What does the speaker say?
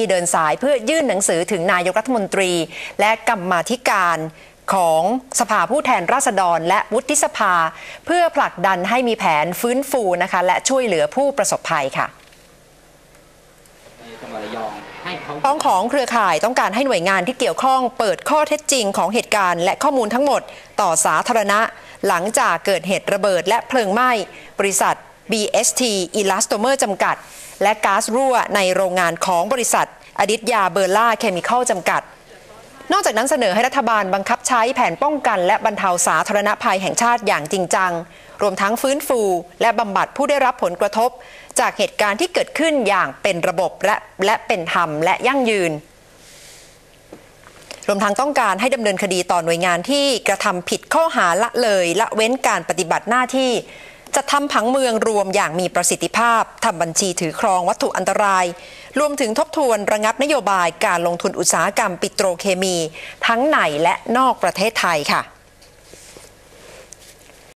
ที่เดินสายเพื่อยื่นหนังสือถึงนายกรัฐมนตรี และกรรมาธิการของสภาผู้แทนราษฎร และวุฒิสภา เพื่อผลักดันให้มีแผนฟื้นฟูนะคะและช่วยเหลือผู้ประสบภัยค่ะจังหวัดระยองให้เขาพ้องของเครือข่ายต้องการให้หน่วยงานที่เกี่ยวข้องเปิดข้อเท็จจริงของเหตุการณ์และข้อมูลทั้งหมดต่อสาธารณะ หลังจากเกิดเหตุระเบิดและเพลิงไหม้ บริษัท BST Elastomer จำกัด และก๊าซรั่วในโรงงานของบริษัท อดิตยาเบอร์ล่าเคมีคอลจำกัด นอกจากนั้นเสนอให้รัฐบาลบังคับใช้แผนป้องกัน และบรรเทาสาธารณภัยแห่งชาติอย่างจริงจัง รวมทั้งฟื้นฟู และบำบัดผู้ได้รับผลกระทบ จากเหตุการณ์ที่เกิดขึ้นอย่างเป็นระบบและและเป็นธรรมและยั่งยืนรวมทั้งต้องการให้ดำเนินคดีต่อหน่วยงานที่กระทำผิดข้อหาละเลยละเว้นการปฏิบัติหน้าที่ จะทำผังเมืองรวมอย่างมีประสิทธิภาพทำบัญชีถือครองวัตถุอันตราย รวมถึงทบทวนระงับนโยบายการลงทุนอุตสาหกรรมปิโตรเคมี ทั้งในและนอกประเทศไทยค่ะ